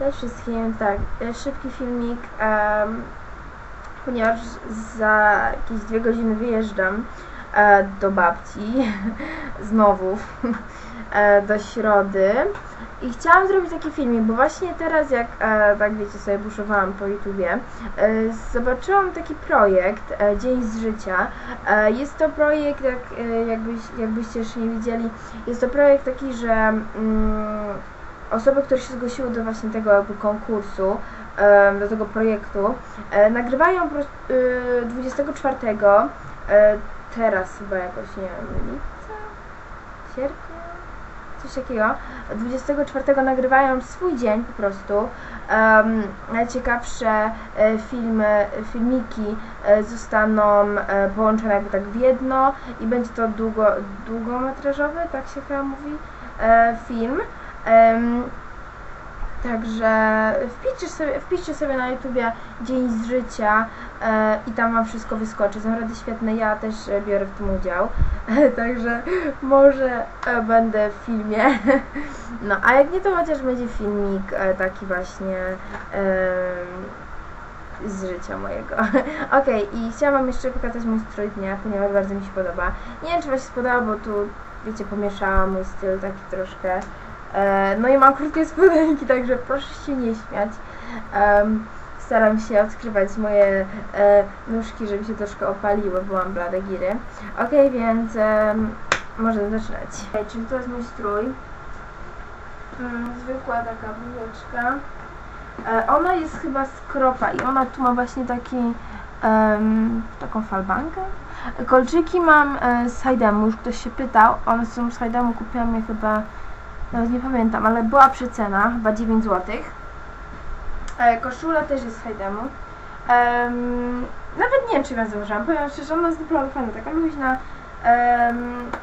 Cześć wszystkim, tak, e, szybki filmik, em, ponieważ za jakieś dwie godziny wyjeżdżam e, do babci, znowu, e, do środy i chciałam zrobić taki filmik, bo właśnie teraz jak, e, tak wiecie, sobie buszowałam po YouTubie, e, zobaczyłam taki projekt, e, Dzień z życia. E, jest to projekt, jak, e, jakbyś, jakbyście jeszcze nie widzieli, jest to projekt taki, że mm, osoby, które się zgłosiły do właśnie tego jakby konkursu, do tego projektu, e, nagrywają po prostu, y, 24, e, teraz chyba jakoś, nie wiem, lipca, sierpnia, coś takiego, 24 nagrywają swój dzień po prostu. Um, najciekawsze e, filmy, filmiki zostaną połączone jakby tak w jedno i będzie to długo, długometrażowy, tak się chyba mówi, film. Em, także wpiszcie sobie, wpiszcie sobie na YouTubie Dzień z życia e, i tam wam wszystko wyskoczy. Są rady świetne, ja też e, biorę w tym udział. także może e, będę w filmie. no, a jak nie, to chociaż będzie filmik e, taki właśnie em, z życia mojego. Okej, i chciałam wam jeszcze pokazać mój strój dnia, ponieważ bardzo mi się podoba. Nie wiem, czy wam się spodoba, bo tu, wiecie, pomieszałam mój styl taki troszkę. E, no i mam krótkie spodenki, także proszę się nie śmiać. Staram się odkrywać moje e, nóżki, żeby się troszkę opaliły, bo mam blade giry. Okej, więc em, możemy zaczynać. Okay, czyli to jest mój strój. Mm, zwykła taka bluzeczka. E, ona jest chyba z kropa i ona tu ma właśnie taki em, taką falbankę. Kolczyki mam e, z Hajdemu, już ktoś się pytał. One są z Hajdemu, kupiłam je chyba, nawet nie pamiętam, ale była przecena, chyba 9 zł. E, koszula też jest z Hajdemu. Em, nawet nie wiem, czy ją założyłam. Powiem szczerze, ona jest naprawdę fajna, taka luźna.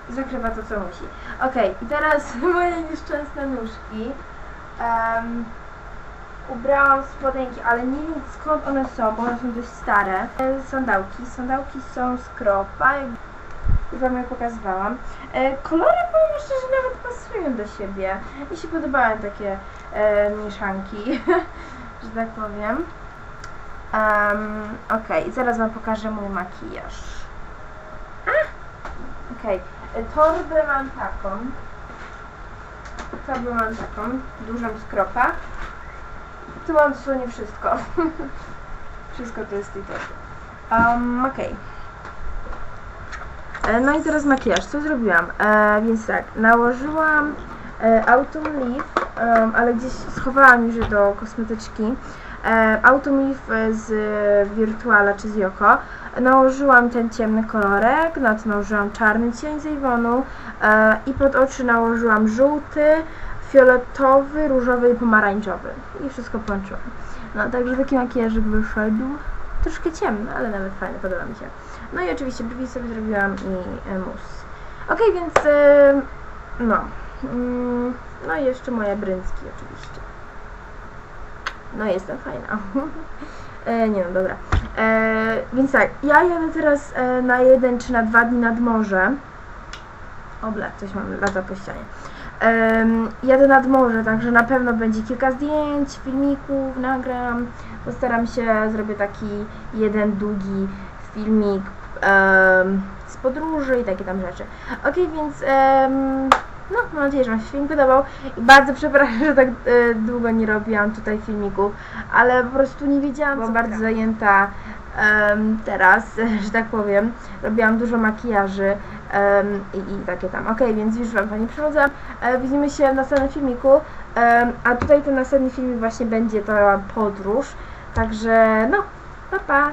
zakrywa to, co musi. Okej, i teraz moje nieszczęsne nóżki. Em, ubrałam spodenki, ale nie wiem skąd one są, bo one są dość stare. Sandałki. Sandałki są z kropa, wam je pokazywałam. E, kolory powiem szczerze nawet pasują do siebie. Mi się podobają takie e, mieszanki, że tak powiem. Um, Okej, zaraz wam pokażę mój makijaż. Okej, e, torbę mam taką. Torbę mam taką, dużą z kropa. Tu mam dosłownie wszystko. wszystko to jest tej torbie. Um, okej. E, No i teraz makijaż. Co zrobiłam? E, więc tak, nałożyłam e, Autumn Leaf, em, ale gdzieś schowałam już do kosmetyczki. E, Autumn Leaf e, z e, Virtuala czy z Yoko. Nałożyłam ten ciemny kolorek, na to nałożyłam czarny cień z Avonu e, i pod oczy nałożyłam żółty, fioletowy, różowy i pomarańczowy. I wszystko połączyłam. No, także taki makijażyk wyszedł. Troszkę ciemny, ale nawet fajny, podoba mi się. No i oczywiście brwi sobie zrobiłam i e, mus. Okej, więc e, no. Mm, no i jeszcze moje bryndzki oczywiście. No jestem fajna. e, nie no, dobra. E, więc tak, ja jadę teraz na jeden czy na dwa dni nad morze. Obla, coś mam lata po ścianie. Em, jadę nad morze, także na pewno będzie kilka zdjęć, filmików, nagram. Postaram się, zrobię taki jeden długi filmik em, z podróży i takie tam rzeczy. Ok, więc em, no, mam nadzieję, że Wam się film podobał i bardzo przepraszam, że tak e, długo nie robiłam tutaj filmików, ale po prostu nie wiedziałam, byłam bardzo zajęta em, teraz, że tak powiem. Robiłam dużo makijaży em, i, i takie tam. Ok, więc już Wam to nie przechodzę. E, widzimy się w następnym filmiku, a tutaj ten następny filmik właśnie będzie to podróż, także no, pa pa!